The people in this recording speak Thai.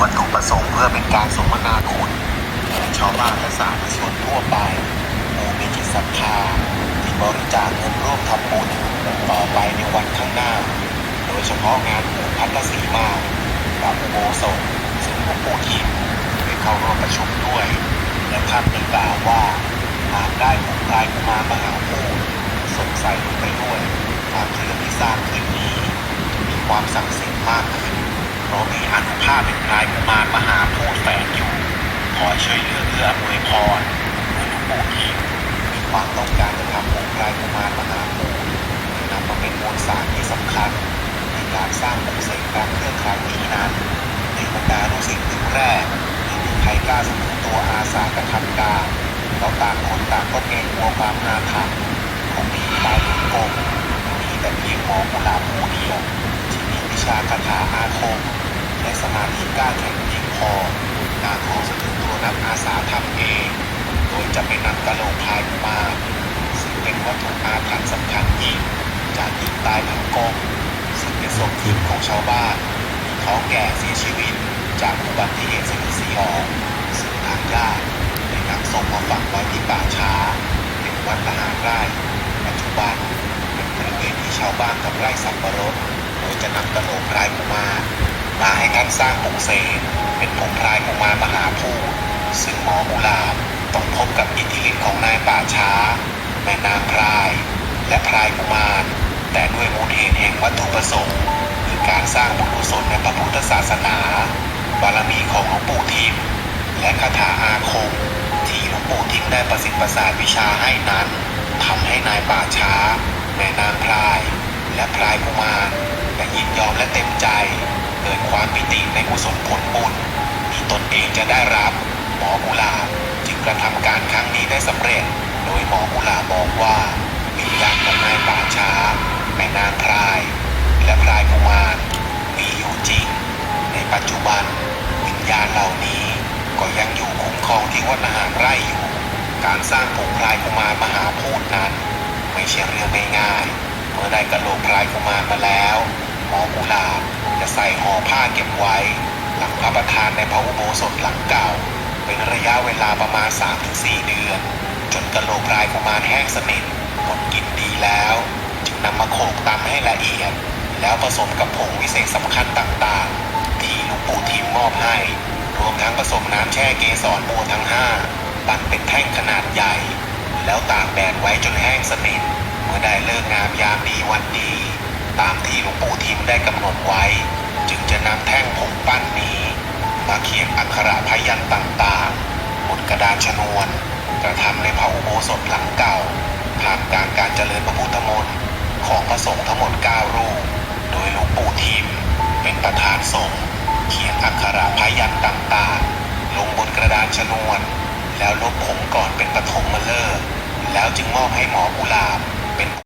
วัตถุประสงค์เพื่อเป็นการสมนาคุณแก่ชาวบ้านและสาธุชนทั่วไปผู้มีจิตศรัทธาที่บริจาคเงินร่วมทำบุญต่อไปในวันข้างหน้า โดยเฉพาะงานผูกพัทสีมาพระอุโบสถซึ่งหลวงปู่ทิมได้เข้าร่วมประชุมด้วย และท่านได้กล่าวว่าหากได้ผูกลายกุมารมหาภูมิสงส่ลงไปด้วยทางเรือที่สร้างขึ้นนี้ มีความศักดิ์สิทธิ์มากขึ้น เพราะมีอนุภาพเป็นพลายกุมารมหาพูดแฝงอยู่คอยช่วยเหลือเอื้ออำนวยพรโดยหลวงปู่ทิมมีความต้องการจะทำองค์พลายกุมารมหาพูดนำมาเป็นมวลสารที่สำคัญ ในการสร้างปลุกเสกพรเครื่องครั้งนี้นั้นในบรรดาลูกศิษย์รุ่นแรกไม่มีใครกล้าเสนอตัวอาสากระทำการเพราะต่างคนต่างก็เกรงกลัวความอาถรรพ์ของผีตายลุงกงมีแต่เพียงหมอกุหลาบผู้เดียวที่มีวิชาคาถาอาคม และสมาธิกล้าแข็งเพียงพอกาขอสนอตัวนักอาสาทำเอง โดยจะไปนำกะโหลกพายมาซึ่งเป็นวัตถุอาถรรพ์สำคัญยิ่งจากหญิงตายทั้งกองซึ่งเป็นศพทิพย์ของชาวบ้านที่เขาแก่เสียชีวิต จากอุบัติเหตุสยดสยองซึ่งทางญาติได้นำศพมาฝังไว้ที่ป่าช้าเป็นวัดทหารไร่ปัจจุบันเป็นบริเวณที่ชาวบ้านทำไร่สับปะรดโดยจะนำกระโหลกพายมา มาให้ท่านสร้างปลุกเสกเป็นผงพรายกุมารมหาภูซึ่งหมอกุลาบต้องพบกับอิทธิฤทธิ์ของนายป่าช้า แม่นางพราย และพรายกุมาร แต่ด้วยมูลเหตุแห่งวัตถุประสงค์คือการสร้างบุญกุศลในพระพุทธศาสนา บารมีของหลวงปู่ทิม และคาถาอาคม ที่หลวงปู่ทิมได้ประสิทธิ์ประสาทวิชาให้นั้นทำให้นายป่าช้า แม่นางพราย และพรายกุมารได้ยินยอมและเต็มใจ เกิดความปิติในกุศลผลบุญที่ตนเองจะได้รับหมอกุลาจึงกระทำการครั้งนี้ได้สำเร็จ โดยหมอกุลาบอกว่าวิญญาณของนายป่าช้าแม่นางพราย และพรายกุมารมีอยู่จริง ในปัจจุบัน วิญญาณเหล่านี้ก็ยังอยู่คุ้มครองที่วัดอาหารไร่อยู่ การสร้างผงพรายกุมารมหาพูดนั้น ไม่ใช่เรื่องง่ายๆเมื่อได้กระโหลกพรายกุมารมาแล้ว หมอกุลา จะใส่ห่อผ้าเก็บไว้ หลังพระประธานในพระอุโบสถหลังเก่า เป็นระยะเวลาประมาณ 3-4 เดือน จนกระโหลกรายกุมารแห้งสนิทหมดกลิ่นดีแล้ว จึงนำมาโขลกตำให้ละเอียด แล้วผสมกับผงวิเศษสำคัญต่างๆ ที่หลวงปู่ทิมมอบให้ รวมทั้งผสมน้ำแช่เกสรบัวทั้งห้าปั่นเป็นแท่งขนาดใหญ่ แล้วตากแดดไว้จนแห้งสนิทเมื่อได้เลิกงามยามดีวันดี ตามที่หลวงปู่ทิมได้กำหนดไว้ อักขระพยัญชนต่างๆบนกระดานชนวน กระทำในพระอุโบสถหลังเก่าท่ามกลางการเจริญพระพุทธมนต์ของพระสงฆ์ทั้งหมด 9 รูป โดยหลวงปู่ทิม เป็นประธานสงฆ์เขียนอักขระพยัญชนต่างๆ ลงบนกระดานชนวน แล้วลบผงก่อนเป็นปฐมฤกษ์แล้วจึงมอบให้หมอกุลาบเป็น